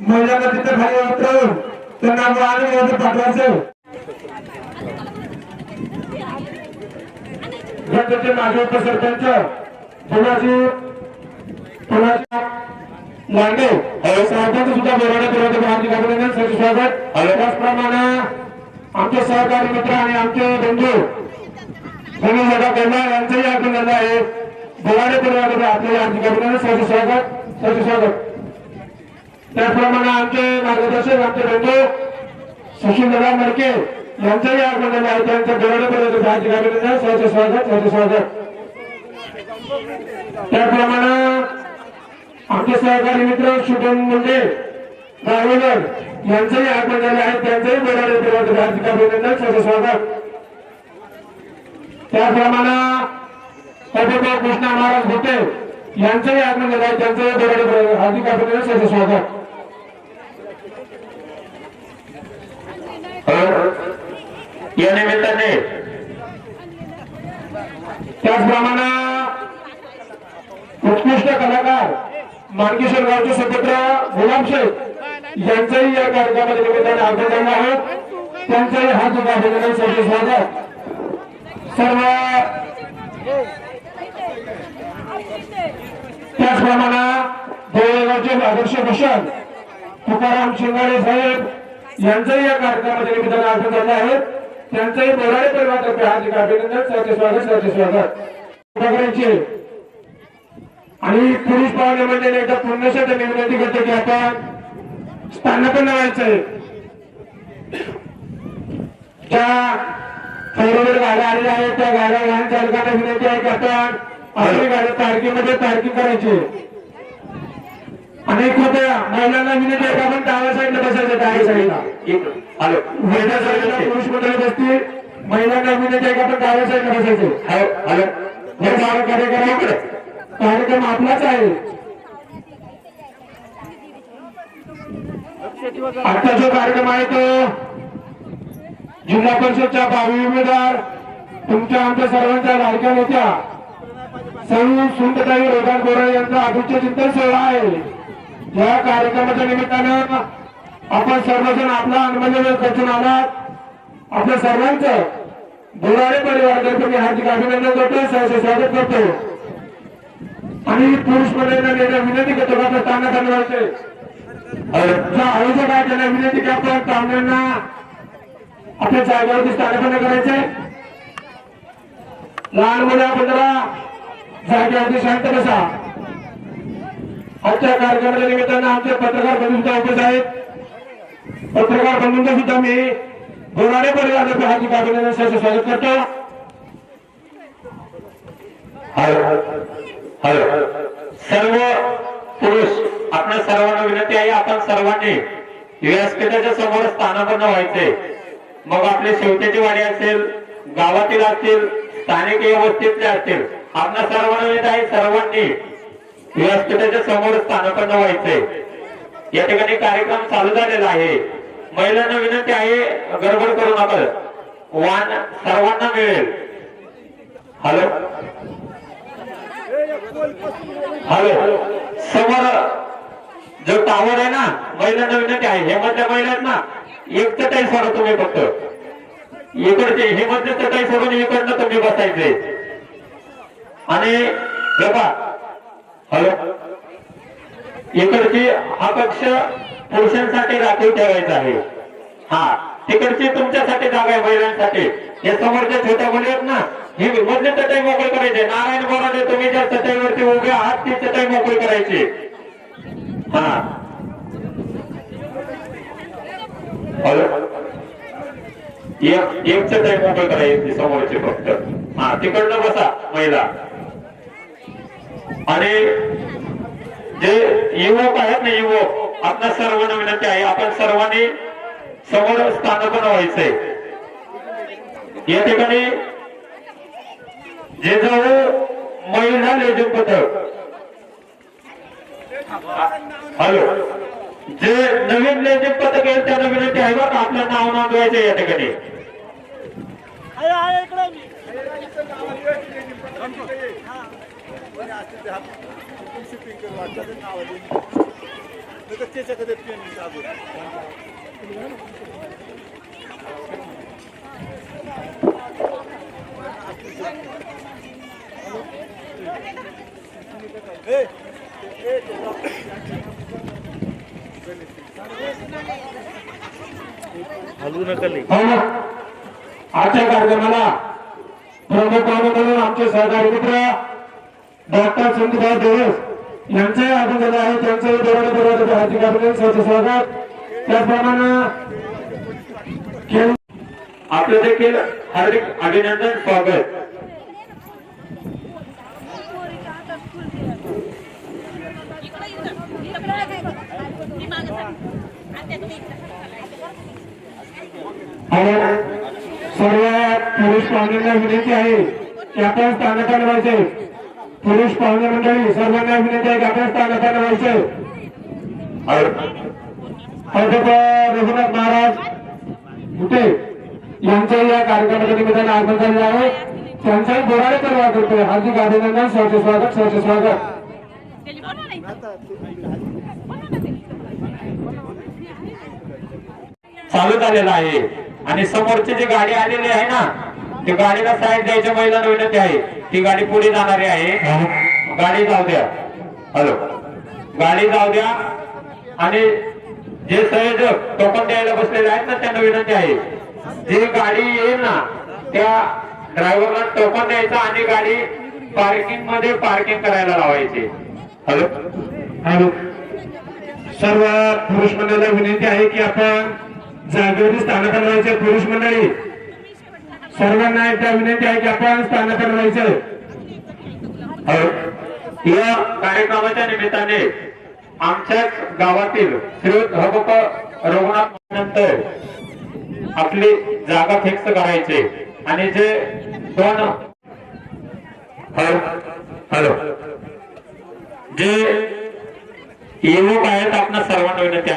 महिलांना तिथे खाली उतरवून त्यांना वाणी मध्ये पाठवायचं. राज्याचे माजी उपसरपंच पुण्याची पुण्याच्या लांडे सरपंच सुद्धा बोलवण्यात येत हार्दिक अभिनंदन सर स्वागत त्याचप्रमाणे आमचे सहकारी मित्र आणि आमचे बंधू गणेश जगा कोल्हा यांचंही अभिनंदन आहे. बोलाडे परिवाराकडे आपले हार्दिक अभिनंदन सर स्वागत सर स्वागत त्याचप्रमाणे आमचे मार्गदर्शक आमचे बंधू सुशील दादा मडके यांचंही आगमन आहे. त्यांचं बोलाडे परिवाराकडे हार्दिक अभिनंदन स्वागत सर स्वागत. त्याचप्रमाणे आमचे सहकारी मित्र शुभम मुंडे राहुलर यांचंही आगमन झाले आहे. त्यांचंही बोलाडे परिवाराकडे हार्दिक अभिनंदन स्वागत. त्याचप्रमाणे अभिभावक कृष्णा महाराज भुते यांचंही अभिनंदन आहे त्यांचंही बोलाडे हार्दिक अभिनंदन सर स्वागत. या निमित्ताने त्याचप्रमाणे उत्कृष्ट कलाकार मानकेश्वर गावचे सुपुत्र गुलाम शेख यांचंही या कार्यक्रमाच्या निमित्ताने अभिनंदन आहे त्यांचंही हार्दिक अभिनंदन स्वागत. सर्व त्याचप्रमाणे देवळगावचे आदर्श भूषण तुकाराम शिंगाडे साहेब यांचंही या कार्यक्रमाच्या निमित्ताने झाले आहेत त्यांचंही बोराडे परिवारातर्फे हार्दिक अभिनंदन सरचे स्वागत सरचे स्वागत. ठाकरेंचे आणि पोलीस पाहुणे म्हणजे एकदा पुण्यासाठी मी विनंती करतो की आपण स्थानक लावायचंय ज्या थोडं गाड्या आलेल्या आहेत त्या गाड्या वाहन चालकांना विनंती आहे की आपण आपली गाडी पार्किंगमध्ये पार्किंग करायची. आणि कृपया महिलांना विनंती आहे की आपण डाव्या साईडला बसायचं डाव्या साईडला. महिला साईडला पुरुष मंडळी बसतील. महिलांना विनंती आहे की आपण डाव्या साईडला बसायचं. हे सारा कार्यक्रम कार्यक्रम आपलाच आहे. आता जो कार्यक्रम आहे तो जिल्हा परिषदच्या भावी उमेदवार तुमच्या आमच्या सर्वांच्या लाडक्या नेत्या सौ सुंदताई रोगान बोरा यांचा अभिच्य चिंतन सोहळा आहे. या कार्यक्रमाच्या निमित्तानं आपण सर्वजण आपला अनुभव खर्चून आलात. आपल्या सर्वांचं बोराडे परिवारातर्फे मी हार्दिक अभिनंदन करतो सहसे स्वागत करतो आणि पुरुष मंडळींना नेत्या विनंती करतो आपल्या स्थानक बनवायचे आयोजक आहे त्यांना विनंती की आपण पाहुण्यांना आपल्या जागेवरती स्थानपन्न करायचे लहान मुलं पंधरा जागेवरती शांत बसा. आजच्या कार्यक्रमाच्या निमित्तानं आमचे पत्रकार बंधू सुद्धा उपस्थित आहेत पत्रकार बंधूंचं सुद्धा मी बोराडे परिवारातर्फे हार्दिक अभिनंदन स्वागत करतो. हॅलो. हॅलो. सर्व पुरुष आपण सर्वांना विनंती आहे आपण सर्वांनी व्यासपीठाच्या समोर स्थानापन्न व्हायचे. मग आपले शेवट्याची वाडी असेल गावातील असतील स्थानिक व्यवस्थेतले असतील आपल्या सर्वांना येत आहे सर्वांनी व्यासपीठाच्या समोर स्थानापन्न व्हायचंय या ठिकाणी कार्यक्रम चालू झालेला आहे. महिलांना विनंती आहे गडबड करू नका. वाण सर्वांना मिळेल. हॅलो? हॅलो? समोर जो टावर आहे ना महिलांना विनंती आहे हे मधल्या महिला ना एक चटाई सोडा तुम्ही फक्त. इकडचे हे तर चटाई सोडून इकडनं तुम्ही बसायचे. आणि बघा हॅलो. इकडची हा कक्ष पुरुषांसाठी राखीव ठेवायचा आहे. हा. तिकडची तुमच्यासाठी जागा आहे महिलांसाठी. हे समोरच्या छोट्या मुली आहेत ना ही मधली चटाई मोकळी करायची. नारायण बोराडे तुम्ही ज्या चटाईवरती उभे आहात ती चटाई मोकळी करायची. हा. हॅलो. एक एक चटाई मोकळी करायची समोरची फक्त. हा तिकडनं बसा महिला. आणि जे युवक आहेत ना युवक आपल्या सर्वांना विनंती आहे आपण सर्वांनी समोर स्थानपन्न व्हायचंय. या ठिकाणी जे जाऊ महिला लेझिम पथक. हॅलो. जे नवीन लेझिम पथक येईल त्यांना विनंती आहे बघा आपलं नाव नोंदवायचं या ठिकाणी. हलवू नका लई. हो ना. आजच्या कार्यक्रमाला प्रमुख पाहुणे म्हणून आमचे सहकारी मित्र डॉक्टर संतभाई देवस यांचंही आगमन झालं आहे. त्यांचंही दरवाजे दरवाजे हार्दिक अभिनंदन सहर्ष स्वागत. त्याचप्रमाणे आपलं देखील हार्दिक अभिनंदन स्वागत. सर्व पोलीस पाहुण्यांना विनंती आहे की आपण स्थानकाला व्हायचे पुरुष पाहुणे मंडळी सर्वांना विनंती आहे की स्थानकाला व्हायचे अध्यक्ष रघुनाथ महाराज कुठे? यांच्या या कार्यक्रमाच्या निमित्ताने आगमन झालेलं आहे. त्यांचाही बोराडे परवा करतोय. हार्दिक अभिनंदन सहर्ष स्वागत सहर्ष स्वागत. चालत झालेला आहे. आणि समोरची जी गाडी आलेली आहे ना ती गाडीला साईड द्यायच्या महिलांना विनंती आहे. ती गाडी पुढे जाणारी आहे. गाडी जाऊ द्या. हॅलो. गाडी जाऊ द्या. आणि जे संयोजक टोकन द्यायला बसलेले आहेत ना त्यांना विनंती आहे. जी गाडी येईल ना त्या ड्रायव्हरला टोकन द्यायचं आणि गाडी पार्किंगमध्ये पार्किंग करायला लावायची. हॅलो. हॅलो. सर्व पुरुष मंडळाला विनंती आहे की आपण जागेवरती स्थानकाला पुरुष मंडळी सर्वांना एकदा विनंती आहे की आपण स्थानाकडे व्हायचं. हो. या कार्यक्रमाच्या निमित्ताने आमच्याच गावातील श्री हबप रघुनाथ नंतर आपली जागा फिक्स करायची. आणि जे दोन हो. हॅलो. जे युवक आहेत आपण सर्वांना विनंती आहे.